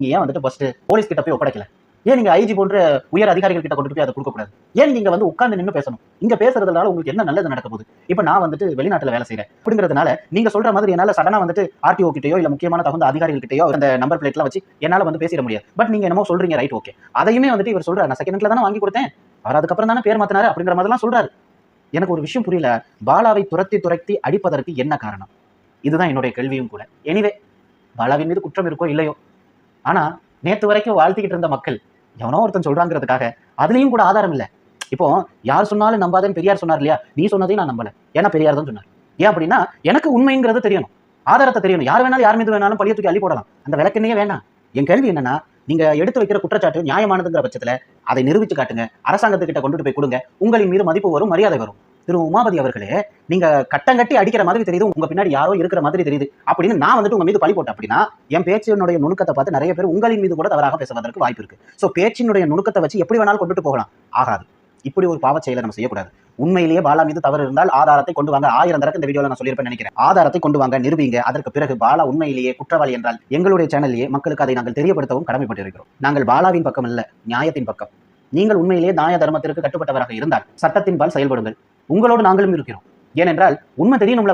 நீங்க ஏன் வந்துட்டு ஃபர்ஸ்ட் போலீஸ் கிட்ட போய் ஒப்படைக்கல? ஏன் நீங்க ஐஜி போன்ற உயர் அதிகாரிகள் கிட்ட கொண்டு போய் அதை கொடுக்க கூடாது ஏன் நீங்க வந்து உட்கார்ந்து நின்னு பேசணும்? இங்க பேசுறதுனால உங்களுக்கு என்ன நல்லது நடக்க போகுது? இப்ப நான் வந்துட்டு வெளிநாட்டுல வேலை செய்யறேன் அப்படிங்கிறதுனால நீங்க சொல்ற மாதிரி என்னால சடனா வந்துட்டு ஆர்டிஓ கிட்டயோ இல்ல முக்கியமான தகுந்த அதிகாரிகள் கிட்டயோ அந்த நம்பர் பிளேட்லாம் வச்சு என்னால வந்து பேசிட முடியாது. பட் நீங்க என்னமோ சொல்றீங்க ரைட் ஓகே அதையுமே வந்துட்டு இவர் சொல்றாரு. நான் செகண்ட்ல தானே வாங்கி கொடுத்தேன். அவர் அதுக்கப்புறம் தானே பேர் மாத்தினாரு அப்படிங்கிற மாதிரிலாம் சொல்றாரு. எனக்கு ஒரு விஷயம் புரியல. பாலாவை துரத்தி துரத்தி அடிப்பதற்கு என்ன காரணம்? இதுதான் என்னுடைய கேள்வியும் கூட. எனிவே பாலாவின் மீது குற்றம் இருக்கோ இல்லையோ ஆனா நேத்து வரைக்கும் வாழ்த்திக்கிட்டு இருந்த மக்கள் எவனோ ஒருத்தன் சொல்றாங்கிறதுக்காக அதுலயும் கூட ஆதாரம் இல்ல. இப்போ யார் சொன்னாலும் நம்பாதேன்னு பெரியார் சொன்னார் இல்லையா? நீ சொன்னதையும் நான் நம்பல. ஏன்னா பெரியார் தான் சொன்னார். ஏன் அப்படின்னா எனக்கு உண்மைங்கிறது தெரியணும். ஆதாரத்தை தெரியணும். யார் வேணாலும் யார் மீது வேணாலும் பழிய தூக்கி அள்ளி போடலாம். அந்த விளக்கெண்ணையே வேணாம். என் கேள்வி என்னன்னா நீங்க எடுத்து வைக்கிற குற்றச்சாட்டு நியாயமானதுங்கிற பட்சத்துல அதை நிரூபிச்சு காட்டுங்க. அரசாங்கத்துக்கிட்ட கொண்டுட்டு போய் கொடுங்க. உங்களின் மீது மதிப்பு வரும் மரியாதை வரும். திரு உமாபதி அவர்களே நீங்க கட்டங்கட்டி அடிக்கிற மாதிரி தெரியுது உங்க பின்னாடி யாரோ இருக்கிற மாதிரி தெரியுது அப்படின்னு நான் வந்துட்டு உங்க மீது பழி போட்டேன் அப்படின்னா என் பேச்சினுடைய நுணுக்கத்தை பார்த்து நிறைய பேர் உங்களின் மீது கூட தவறாக பேசுவதற்கு வாய்ப்பு இருக்கு. ஸோ பேச்சினுடைய நுணுக்கத்தை வச்சு எப்படி வேணாலும் கொண்டுட்டு போகலாம்? ஆகாது. இப்படி ஒரு பாவ செயலை நம்ம செய்யக்கூடாது. உண்மையிலேயே பாலா மீது தவறு இருந்தால் ஆதாரத்தை கொண்டு வாங்க. ஆயிரம் தரக்கு இந்த வீடியோல நான் சொல்லியிருப்பேன் நினைக்கிறேன். ஆதாரத்தை கொண்டு வாங்க நிரூபிங்க. அதற்கு பிறகு பாலா உண்மையிலேயே குற்றவாளி என்றால் எங்களுடைய சேனல்லையே மக்களுக்கு அதை நாங்கள் தெரியப்படுத்தவும் கடமைப்பட்டிருக்கிறோம். நாங்கள் பாலாவின் பக்கம் அல்ல நியாயத்தின் பக்கம். நீங்கள் உண்மையிலேயே நியாய தர்மத்திற்கு கட்டுப்பட்டவராக இருந்தால் சட்டத்தின் பால் செயல்படுங்கள். உங்களோடு நாங்களும் இருக்கிறோம். ஏனென்றால் உண்மை தெரியும் தெரியணும்ல